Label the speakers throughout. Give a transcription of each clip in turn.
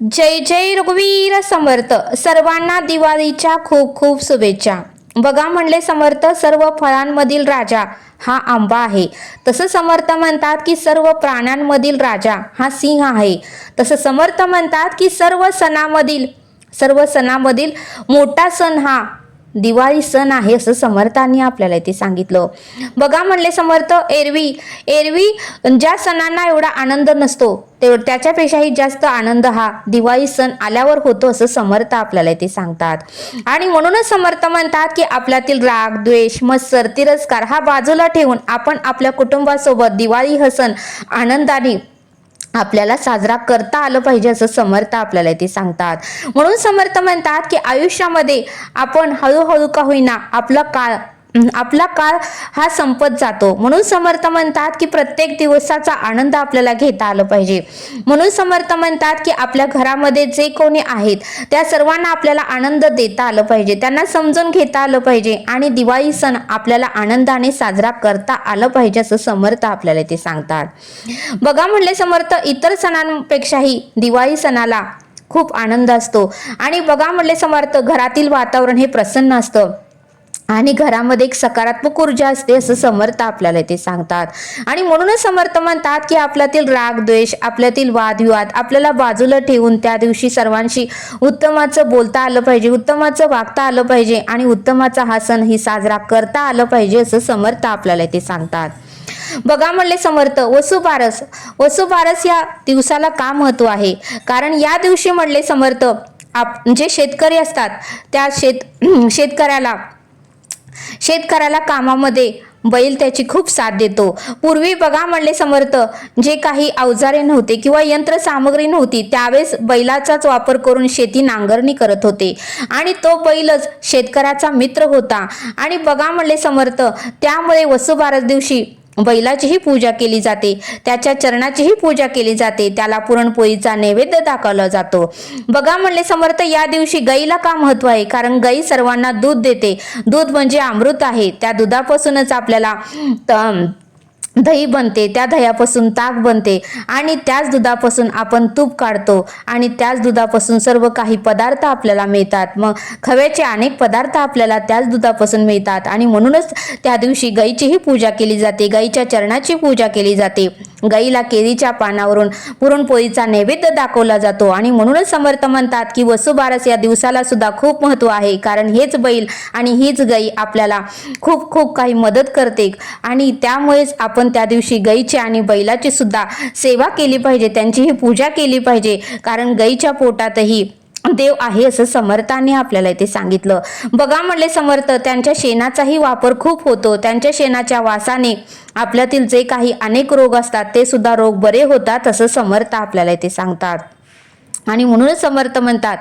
Speaker 1: जय जय रघुवीर समर्थ. सर्वांना दिवाळीच्या खूप खूप शुभेच्छा. बघा म्हणले समर्थ सर्व फळांमधील राजा हा आंबा आहे. तसं समर्थ म्हणतात की सर्व प्राण्यांमधील राजा हा सिंह आहे. तसं समर्थ म्हणतात की सर्व सणामधील सर्व सणामधील मोठा सण हा दिवाळी सण आहे असं समर्थांनी आपल्याला इथे सांगितलं. बघा म्हणले समर्थ एरवी एरवी ज्या सणांना एवढा आनंद नसतो ते त्याच्यापेक्षाही जास्त आनंद हा दिवाळी सण आल्यावर होतो असं समर्थ आपल्याला इथे सांगतात. आणि म्हणूनच समर्थ म्हणतात की आपल्यातील राग द्वेष मत्सर तिरस्कार हा बाजूला ठेवून आपण आपल्या कुटुंबासोबत दिवाळी हा सण आनंदाने आपल्याला साजरा करता आलं पाहिजे असं समर्थ आपल्याला ते सांगतात. म्हणून समर्थ म्हणतात की आयुष्यामध्ये आपण हळूहळू का होईना आपला काळ आपला काळ हा संपत जातो. म्हणून समर्थ म्हणतात की प्रत्येक दिवसाचा आनंद आपल्याला घेता आला पाहिजे. म्हणून समर्थ म्हणतात की आपल्या घरामध्ये जे कोणी आहेत त्या सर्वांना आपल्याला आनंद देता आलं पाहिजे. त्यांना समजून घेता आलं पाहिजे आणि दिवाळी सण आपल्याला आनंदाने साजरा करता आलं पाहिजे असं समर्थ आपल्याला ते सांगतात. बघा म्हणले समर्थ इतर सणांपेक्षाही दिवाळी सणाला खूप आनंद असतो. आणि बघा म्हणले समर्थ घरातील वातावरण हे प्रसन्न असतं. आणि घरामध्ये एक सकारात्मक ऊर्जा असते असं समर्थ आपल्याला ते सांगतात. आणि म्हणूनच समर्थ म्हणतात की आपल्यातील राग द्वेष आपल्यातील वादविवाद आपल्याला बाजूला ठेवून त्या दिवशी सर्वांशी उत्तमाचं बोलता आलं पाहिजे उत्तमाचं वागता आलं पाहिजे आणि उत्तमाचा हा सण ही साजरा करता आलं पाहिजे असं समर्थ आपल्याला ते सांगतात. बघा म्हणले समर्थ वसुबारस वसुबारस या दिवसाला का महत्त्व आहे? कारण या दिवशी म्हणले समर्थ आप जे शेतकरी असतात त्या शेत शेतकऱ्याला शेतकऱ्याला कामामध्ये बैल त्याची खूप साथ देतो. पूर्वी बघा म्हणले समर्थ जे काही अवजारे नव्हते किंवा यंत्रसामग्री नव्हती त्यावेळेस बैलाचाच वापर करून शेती नांगरणी करत होते. आणि तो बैलच शेतकऱ्याचा मित्र होता. आणि बघा म्हणले समर्थ त्यामुळे वसुबारस दिवशी बैलाचीही पूजा केली जाते त्याच्या चरणाचीही पूजा केली जाते त्याला पुरणपोळीचा नैवेद्य दाखवला जातो. बघा म्हणले समर्थ या दिवशी गाईला का महत्त्व आहे? कारण गाई सर्वांना दूध देते. दूध म्हणजे अमृत आहे. त्या दुधापासूनच आपल्याला त- दही बनते त्या दह्यापासून ताक बनते आणि त्याच दुधापासून आपण तूप काढतो आणि त्याच दुधापासून सर्व काही पदार्थ आपल्याला मिळतात. मग खव्याचे अनेक पदार्थ आपल्याला त्याच दुधापासून मिळतात आणि म्हणूनच त्या दिवशी गाईचीही पूजा केली जाते गाईच्या चरणाची पूजा केली जाते. गाईला केळीच्या पानावरून पुरणपोळीचा नैवेद्य दाखवला जातो आणि म्हणूनच समर्थ म्हणतात की वसुबारस या दिवसाला सुद्धा खूप महत्त्व आहे कारण हेच बैल आणि हीच गाई आपल्याला खूप खूप काही मदत करते आणि त्यामुळेच आपण त्या दिवशी गाईची आणि बैलाची सुद्धा सेवा केली पाहिजे त्यांचीही पूजा केली पाहिजे. कारण गाईच्या पोटातही देव आहे असं समर्थाने आपल्याला इथे सांगितलं. बघा म्हणले समर्थ त्यांच्या शेणाचाही वापर खूप होतो. त्यांच्या शेणाच्या वासाने आपल्यातील जे काही अनेक रोग असतात ते सुद्धा रोग बरे होतात असं समर्थ आपल्याला इथे सांगतात. आणि म्हणूनच समर्थ म्हणतात.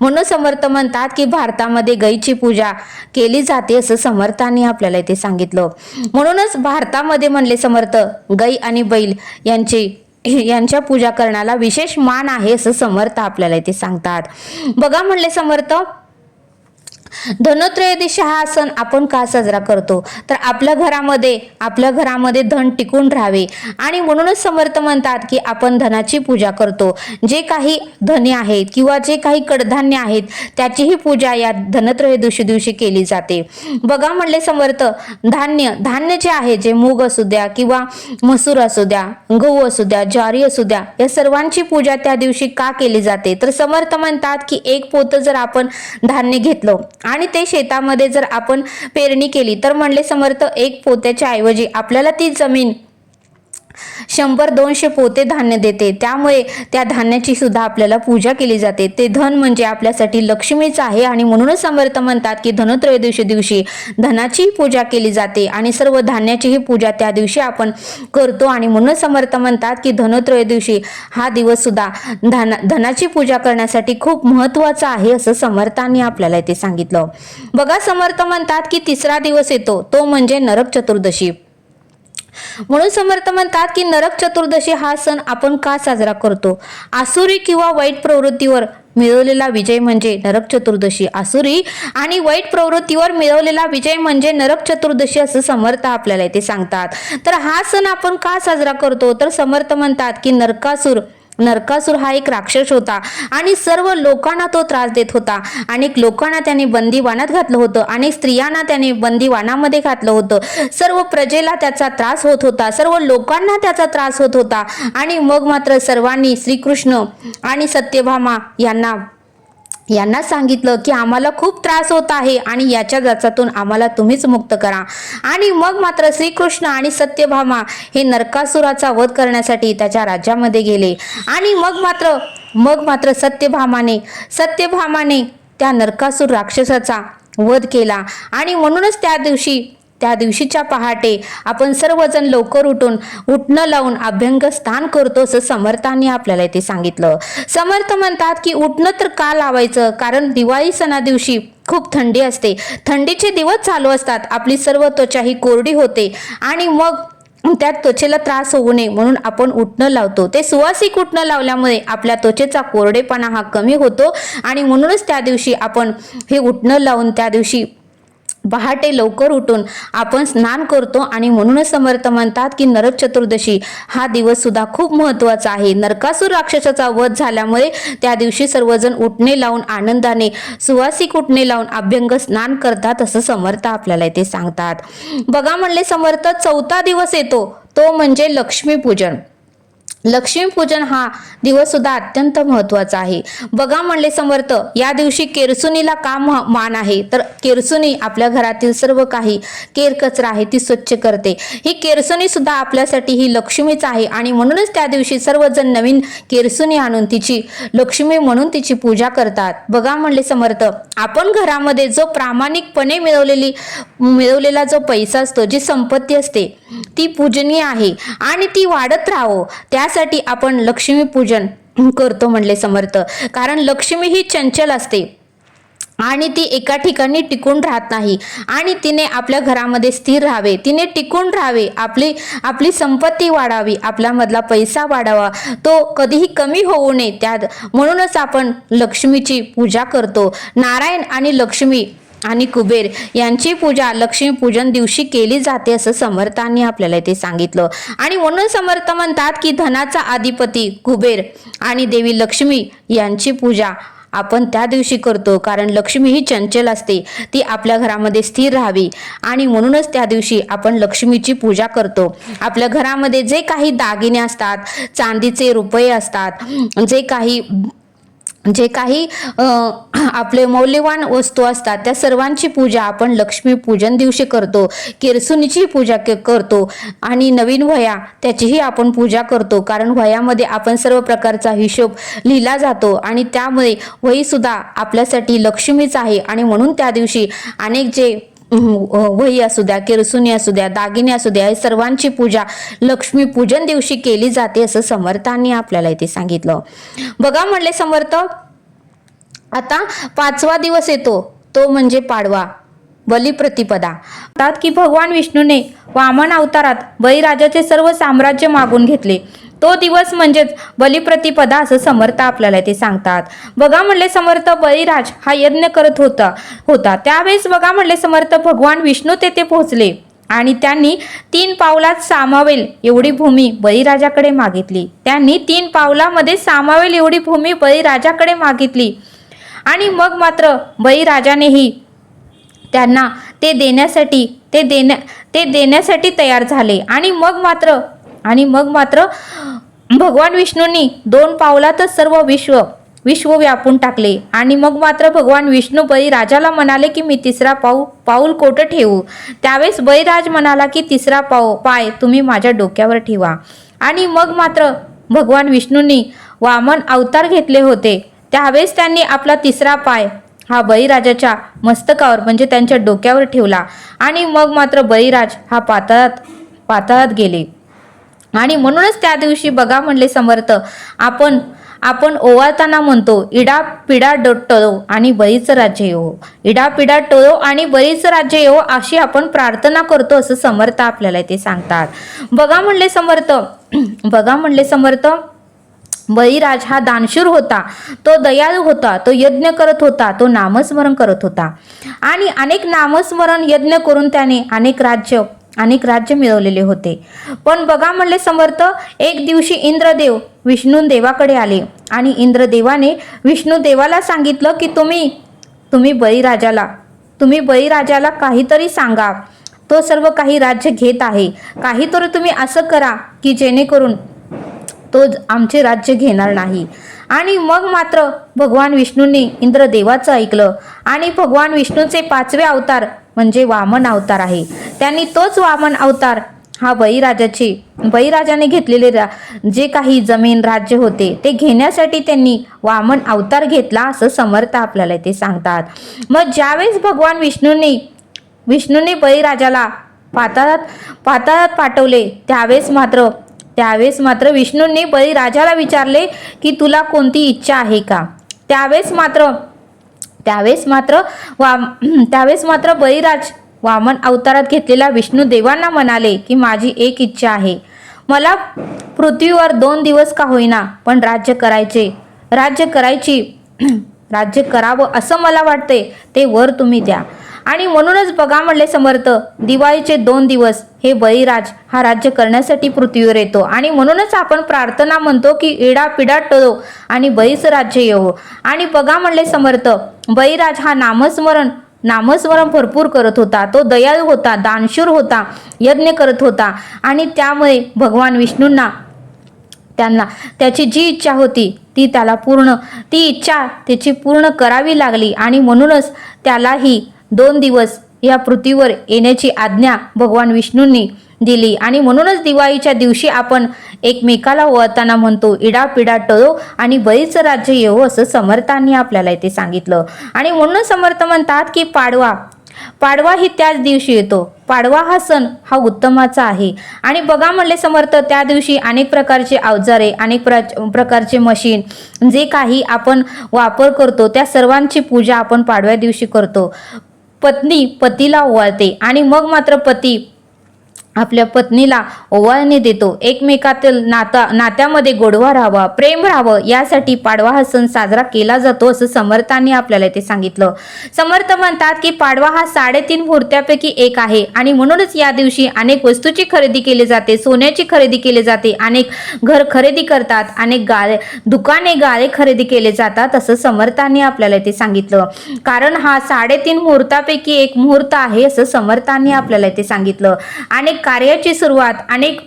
Speaker 1: म्हणून समर्थ म्हणतात की भारतामध्ये गायीची पूजा केली जाते असं समर्थांनी आपल्याला इथे सांगितलं. म्हणूनच भारतामध्ये म्हणले समर्थ गाई आणि बैल यांची यांच्या पूजा करण्याला विशेष मान आहे असं समर्थ आपल्याला इथे सांगतात. बघा म्हणले समर्थ धनत्रयोदशी हा सण आपण का साजरा करतो? तर आपल्या घरामध्ये आपल्या घरामध्ये धन टिकून राहावे. आणि म्हणूनच समर्थ म्हणतात की आपण धनाची पूजा करतो. जे काही धने आहेत किंवा जे काही कडधान्य आहेत त्याचीही पूजा या धनत्रयोदशी दिवशी केली जाते. बघा म्हणले समर्थ धान्य धान्य जे आहे जे मूग असू द्या किंवा मसूर असू द्या गहू असू द्या ज्वारी असू द्या या सर्वांची पूजा त्या दिवशी का केली जाते? तर समर्थ म्हणतात की एक पोत जर आपण धान्य घेतलं आणि ते शेतामध्ये जर आपण पेरणी केली तर म्हणले समर्थ एक पोत्याच्या ऐवजी आपल्याला ती जमीन शंभर दोनशे पोते धान्य देते. त्यामुळे त्या धान्याची सुद्धा आपल्याला पूजा केली जाते. ते धन म्हणजे आपल्यासाठी लक्ष्मीच आहे आणि म्हणूनच समर्थ म्हणतात की धनत्रयोदशी दिवशी धनाची पूजा केली जाते आणि सर्व धान्याचीही पूजा त्या दिवशी आपण करतो आणि म्हणूनच समर्थ म्हणतात की धनत्रयोदशी हा दिवस सुद्धा धना धनाची पूजा करण्यासाठी खूप महत्त्वाचा आहे असं समर्थांनी आपल्याला इथे सांगितलं. बघा समर्थ म्हणतात की तिसरा दिवस येतो. तो म्हणजे नरक चतुर्दशी. म्हणून समर्थ म्हणतात की नरक चतुर्दशी हा सण आपण का साजरा करतो? आसुरी किंवा वाईट प्रवृत्तीवर मिळवलेला विजय म्हणजे नरक चतुर्दशी. आसुरी आणि वाईट प्रवृत्तीवर मिळवलेला विजय म्हणजे नरक चतुर्दशी असं समर्थ आपल्याला इथे सांगतात. तर हा सण आपण का साजरा करतो? तर समर्थ म्हणतात की नरकासूर नरकासूर हा एक राक्षस होता आणि सर्व लोकांना तो त्रास देत होता. अनेक लोकांना त्याने बंदीवानात घातलं होतं अनेक स्त्रियांना त्याने बंदीवानामध्ये घातलं होतं. सर्व प्रजेला त्याचा त्रास होत होता. सर्व लोकांना त्याचा त्रास होत होता. आणि मग मात्र सर्वांनी श्रीकृष्ण आणि सत्यभामा यांना यांना सांगितलं की आम्हाला खूप त्रास होत आहे आणि याच्या जाचातून आम्हाला तुम्हीच मुक्त करा. आणि मग मात्र श्रीकृष्ण आणि सत्यभामा हे नरकासुराचा वध करण्यासाठी त्याच्या राज्यामध्ये गेले. आणि मग मात्र मग मात्र सत्यभामाने सत्यभामाने त्या नरकासूर राक्षसाचा वध केला. आणि म्हणूनच त्या दिवशी त्या दिवशीच्या पहाटे आपण सर्वजण लवकर उठून उठणं लावून अभ्यंग स्थान करतो असं समर्थांनी आपल्याला इथे सांगितलं. समर्थ म्हणतात की उठणं तर का लावायचं? कारण दिवाळी सणा दिवशी खूप थंडी असते. थंडीचे दिवस चालू असतात. आपली सर्व त्वचा ही कोरडी होते आणि मग त्या त्वचेला त्रास होऊ नये म्हणून आपण उठणं लावतो. ते सुवासिक उठणं लावल्यामुळे आपल्या त्वचेचा कोरडेपणा हा कमी होतो आणि म्हणूनच त्या दिवशी आपण हे उठणं लावून त्या दिवशी पहाटे लवकर उठून आपण स्नान करतो आणि म्हणूनच समर्थ म्हणतात की नरक चतुर्दशी हा दिवस सुद्धा खूप महत्त्वाचा आहे. नरकासूर राक्षसाचा वध झाल्यामुळे त्या दिवशी सर्वजण उठणे लावून आनंदाने सुवासिक उठणे लावून अभ्यंग स्नान करतात असं समर्थ आपल्याला इथे सांगतात. बघा म्हणले समर्थ चौथा दिवस येतो. तो म्हणजे लक्ष्मीपूजन. लक्ष्मीपूजन हा दिवस सुद्धा अत्यंत महत्त्वाचा आहे. बघा म्हणले समर्थ या दिवशी केरसुनीला का मान आहे? तर केरसुनी आपल्या घरातील सर्व काही केर कचरा आहे ती स्वच्छ करते. ही केरसुनी सुद्धा आपल्यासाठी ही लक्ष्मीच आहे आणि म्हणूनच त्या दिवशी सर्वजण नवीन केरसुनी आणून तिची लक्ष्मी म्हणून तिची पूजा करतात. बघा म्हणले समर्थ आपण घरामध्ये जो प्रामाणिकपणे मिळवलेली मिळवलेला जो पैसा असतो जी संपत्ती असते ती पूजनीय आहे आणि ती वाढत राहावं. त्यासाठी आपण लक्ष्मी पूजन करतो म्हणले समर्थ. कारण लक्ष्मी ही चंचल असते. आणि ती एका ठिकाणी टिकून राहत नाही. आणि तिने आपल्या घरामध्ये स्थिर राहावे. तिने टिकून राहावे. आपली आपली संपत्ती वाढावी. आपल्यामधला पैसा वाढावा. तो कधीही कमी होऊ नये. त्यात म्हणूनच आपण लक्ष्मीची पूजा करतो. नारायण आणि लक्ष्मी आणि कुबेर यांची पूजा लक्ष्मी पूजन दिवशी केली जाते असं समर्थांनी आपल्याला इथे सांगितलं. आणि म्हणून समर्थ म्हणतात की धनाचा अधिपती कुबेर आणि देवी लक्ष्मी यांची पूजा आपण त्या दिवशी करतो. कारण लक्ष्मी ही चंचल असते. ती आपल्या घरामध्ये स्थिर राहावी. आणि म्हणूनच त्या दिवशी आपण लक्ष्मीची पूजा करतो. आपल्या घरामध्ये जे काही दागिने असतात चांदीचे रुपये असतात जे काही जे काही आपले मौल्यवान वस्तू असतात त्या सर्वांची पूजा आपण लक्ष्मी पूजन दिवशी करतो किरसुनीची पूजा के- करतो आणि नवीन वया त्याचीही आपण पूजा करतो. कारण वयामध्ये आपण सर्व प्रकारचा हिशोब लिहिला जातो आणि त्यामुळे वही सुद्धा आपल्यासाठी लक्ष्मीच आहे. आणि म्हणून त्या दिवशी अनेक जे वही असू द्या किरसुनी असू द्या दागिने असू द्या हे सर्वांची पूजा लक्ष्मी पूजन दिवशी केली जाते असं समर्थांनी आपल्याला इथे सांगितलं. बघा म्हणले समर्थ आता पाचवा दिवस येतो तो म्हणजे पाडवा बलिप्रतिपदा. की भगवान विष्णूने वामन अवतारात बळीराजाचे सर्व साम्राज्य मागून घेतले. तो दिवस म्हणजेच बलिप्रतिपदा असं समर्थ आपल्याला ते सांगतात. बघा म्हणले समर्थ बळीराज हा यज्ञ करत होता होता. त्यावेळेस बघा म्हणले समर्थ भगवान विष्णू तेथे पोहोचले आणि त्यांनी तीन पावलात सामावेल एवढी भूमी बळीराजाकडे मागितली. त्यांनी तीन पावलामध्ये सामावेल एवढी भूमी बळीराजाकडे मागितली. आणि मग मात्र बळीराजानेही त्यांना ते देण्यासाठी ते देण्या ते देण्यासाठी तयार झाले. आणि मग मात्र आणि मग मात्र भगवान विष्णूंनी दोन पावलातच सर्व विश्व विश्व व्यापून टाकले. आणि मग मात्र भगवान विष्णू बळीराजाला म्हणाले की मी तिसरा पाऊ पाऊल कोठं ठेवू. त्यावेळेस बळीराज म्हणाला की तिसरा पाऊ पाय तुम्ही माझ्या डोक्यावर ठेवा. आणि मग मात्र भगवान विष्णूंनी वामन अवतार घेतले होते. त्यावेळेस त्यांनी आपला तिसरा पाय हा बळीराजाच्या मस्तकावर म्हणजे त्यांच्या डोक्यावर ठेवला. आणि मग मात्र बळीराज हा पाताळात पाताळात गेले. आणि म्हणूनच त्या दिवशी बघा म्हणले समर्थ आपण आपण ओवाळताना म्हणतो इडा पिडा टळो आणि बळीचं राज्य येवो. इडा पिडा टळो आणि बरीच राज्य येवो अशी आपण प्रार्थना करतो असं समर्थ आपल्याला ते सांगतात. बघा म्हणले समर्थ बघा म्हणले समर्थ बळीराज हा दानशूर होता. तो दयाळू होता तो यज्ञ करत होता तो नामस्मरण करत होता. आणि अनेक नामस्मरण यज्ञ करून त्याने अनेक राज्य अनेक राज्य मिळवलेले होते. पण बघा म्हणले समर्थ एक दिवशी इंद्रदेव विष्णू देवाकडे आले आणि इंद्रदेवाने विष्णू देवाला सांगितलं की तुम्ही तुम्ही बळीराजाला तुम्ही बळीराजाला काहीतरी सांगा. तो सर्व काही राज्य घेत आहे. काहीतरी तुम्ही असं करा की जेणेकरून तो आमचे राज्य घेणार नाही. आणि मग मात्र भगवान विष्णूंनी इंद्रदेवाचं ऐकलं आणि भगवान विष्णूचे पाचवे अवतार म्हणजे वामन अवतार आहे. त्यांनी तोच वामन अवतार हा बळीराजाचे बळीराजाने घेतलेले रा जे काही जमीन राज्य होते ते घेण्यासाठी त्यांनी वामन अवतार घेतला असं समर्थ आपल्याला ते सांगतात. मग ज्यावेळेस भगवान विष्णूंनी विष्णूने बळीराजाला पाताळात पाताळात पाठवले त्यावेळेस मात्र त्यावेळेस मात्र विष्णूंनी बळीराजाला विचारले की तुला कोणती इच्छा आहे का? त्यावेळेस मात्र त्यावेळेस मात्र वा त्यावेळेस मात्र बळीराज वामन अवतारात घेतलेल्या विष्णू देवांना म्हणाले की माझी एक इच्छा आहे. मला पृथ्वीवर दोन दिवस का होईना पण राज्य करायचे. राज्य करायची राज्य करावं असं मला वाटते ते वर तुम्ही द्या. आणि म्हणूनच बघा म्हणले समर्थ दिवाळीचे दोन दिवस हे बळीराज हा राज्य करण्यासाठी पृथ्वीवर येतो. आणि म्हणूनच आपण प्रार्थना म्हणतो की इडा पिडा टळो आणि बळीचं राज्य येवो. आणि बघा म्हणले समर्थ बळीराज हा नामस्मरण नामस्मरण भरपूर करत होता. तो दयाळू होता दानशूर होता यज्ञ करत होता आणि त्यामुळे भगवान विष्णूंना त्यांना त्याची जी इच्छा होती ती त्याला पूर्ण ती इच्छा त्याची पूर्ण करावी लागली आणि म्हणूनच त्यालाही दोन दिवस या पृथ्वीवर येण्याची आज्ञा भगवान विष्णूंनी दिली. आणि म्हणूनच दिवाळीच्या दिवशी आपण एकमेकाला ओळताना म्हणतो इडा पिडा टळो आणि बरीच राज्य येवो असं समर्थांनी आपल्याला इथे सांगितलं. आणि म्हणून समर्थ म्हणतात की पाडवा पाडवा ही त्याच दिवशी येतो. पाडवा हा सण हा उत्तमाचा आहे. आणि बघा म्हणले समर्थ त्या दिवशी अनेक प्रकारचे अवजारे अनेक प्र प्रकारचे मशीन जे काही आपण वापर करतो त्या सर्वांची पूजा आपण पाडव्या दिवशी करतो. पत्नी पतीला ओवाळते आणि मग मात्र पती आपल्या पत्नीला ओवाळणी देतो. एकमेकातील नाता नात्यामध्ये गोडवा राहावा प्रेम राहावं यासाठी पाडवा हा सण साजरा केला जातो असं समर्थांनी आपल्याला ते सांगितलं. समर्थ म्हणतात की पाडवा हा साडेतीन मुहूर्तापैकी एक आहे आणि म्हणूनच या दिवशी अनेक वस्तूची खरेदी केली जाते सोन्याची खरेदी केली जाते अनेक घर खरेदी करतात अनेक गाळे दुकाने गाळे खरेदी केले जातात असं समर्थांनी आपल्याला ते सांगितलं. कारण हा साडेतीन मुहूर्तापैकी एक मुहूर्त आहे असं समर्थांनी आपल्याला ते सांगितलं. अनेक कार्याची सुरुवात अनेक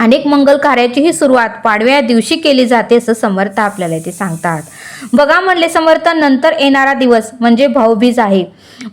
Speaker 1: अनेक मंगल कार्याचीही सुरुवात पाडव्या दिवशी केली जाते असं समर्थ आपल्याला ते सांगतात. बघा म्हणले समर्थ नंतर येणारा दिवस म्हणजे भाऊबीज आहे.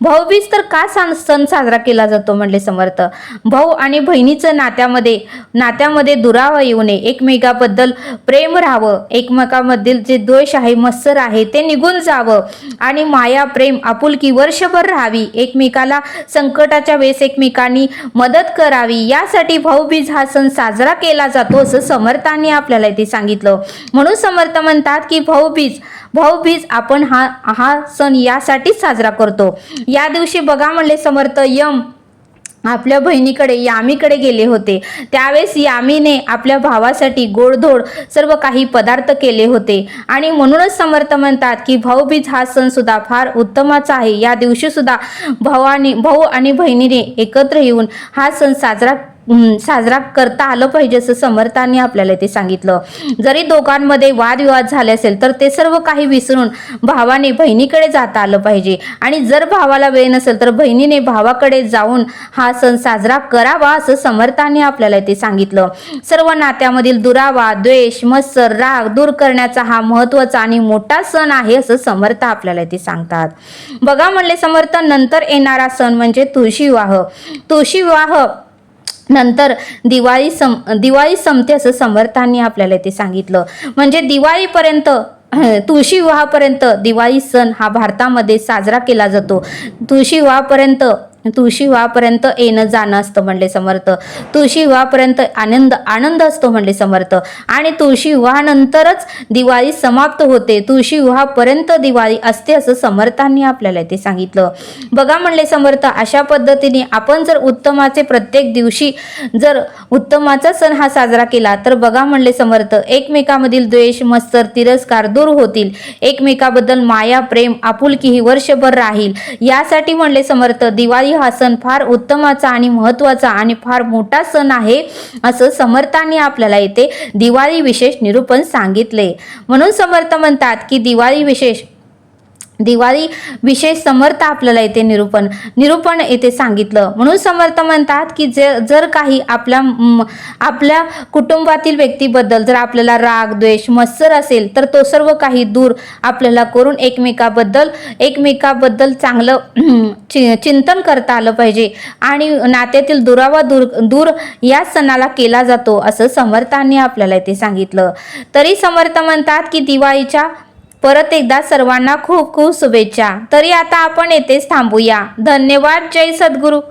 Speaker 1: भाऊबीज तर का सण सण साजरा केला जातो म्हणले समर्थ. भाऊ आणि बहिणीचं नात्यामध्ये नात्यामध्ये दुरावा येऊ नये. एकमेकाबद्दल प्रेम राहावं. एकमेकामधील जे द्वेष आहे मत्सर आहे ते निघून जावं. आणि माया प्रेम आपुलकी वर्षभर राहावी. एकमेकाला संकटाच्या वेळेस एकमेकांनी मदत करावी. यासाठी भाऊबीज हा सण साजरा केला जातो असं समर्थांनी आपल्याला इथे सांगितलं. म्हणून समर्थ म्हणतात की भाऊबीज भाऊबीज आपण हा हा सण यासाठीच साजरा करतो. या दिवशी बघा म्हणले समर्थ यम आपल्या बहिणीकडे यामीकडे गेले होते. त्यावेळेस यामीने आपल्या भावासाठी गोडधोड सर्व काही पदार्थ केले होते. आणि म्हणूनच समर्थ म्हणतात की भाऊबीज हा सण सुद्धा फार उत्तमाचा आहे. या दिवशी सुद्धा भावाने भाऊ आणि बहिणीने एकत्र येऊन हा सण साजरा साजरा करता आलं पाहिजे असं समर्थांनी आपल्याला ते सांगितलं. जरी दोघांमध्ये वादविवाद झाले असेल तर ते सर्व काही विसरून भावाने बहिणीकडे जाता आलं पाहिजे. आणि जर भावाला वेळ नसेल तर बहिणीने भावाकडे जाऊन हा सण साजरा करावा असं समर्थांनी आपल्याला ते सांगितलं. सर्व नात्यामधील दुरावा द्वेष मत्सर राग दूर करण्याचा हा महत्त्वाचा आणि मोठा सण आहे असं समर्थ आपल्याला ते सांगतात. बघा म्हणले समर्थ नंतर येणारा सण म्हणजे तुळशी विवाह. तुळशी विवाह नंतर दिवाळी सम दिवाळी संपते असं समर्थांनी आपल्याला ते सांगितलं. म्हणजे दिवाळीपर्यंत तुळशी विवाहापर्यंत दिवाळी सण हा भारतामध्ये साजरा केला जातो. तुळशी विवाहापर्यंत तुळशी विवाहापर्यंत येणं जाणं असतं म्हणले समर्थ. तुळशी विवाहापर्यंत आनंद आनंद असतो म्हणले समर्थ. आणि तुळशी विवाहानंतरच दिवाळी समाप्त होते. तुळशी विवाहापर्यंत दिवाळी असते असं समर्थांनी आपल्याला ते सांगितलं. बघा म्हणले समर्थ अशा पद्धतीने आपण जर उत्तमाचे प्रत्येक दिवशी जर उत्तमाचा सण हा साजरा केला तर बघा म्हणले समर्थ एकमेकामधील द्वेष मत्सर तिरस्कार दूर होतील. एकमेकाबद्दल माया प्रेम आपुलकी ही वर्षभर राहील. यासाठी म्हणले समर्थ दिवाळी हा सण फार उत्तमाचा आणि महत्त्वाचा आणि फार मोठा सण आहे असं समर्थांनी आपल्याला येथे दिवाळी विशेष निरूपण सांगितले. म्हणून समर्थ म्हणतात की दिवाळी विशेष दिवाळी विशेष समर्थ आपल्याला येथे निरूपण निरूपण येथे सांगितलं. म्हणून समर्थ म्हणतात की जे जर काही आपल्या आपल्या कुटुंबातील व्यक्तीबद्दल जर आपल्याला राग द्वेष मत्सर असेल तर तो सर्व काही दूर आपल्याला करून एकमेकाबद्दल एकमेकाबद्दल चांगलं चि चिंतन करता आलं पाहिजे. आणि नात्यातील दुरावा दूर दूर या सणाला केला जातो असं समर्थांनी आपल्याला येथे सांगितलं. तरी समर्थ म्हणतात की दिवाळीच्या परत एकदा सर्वांना खूप खूप शुभेच्छा. तरी आता आपण येथेच थांबूया. धन्यवाद. जय सद्गुरू.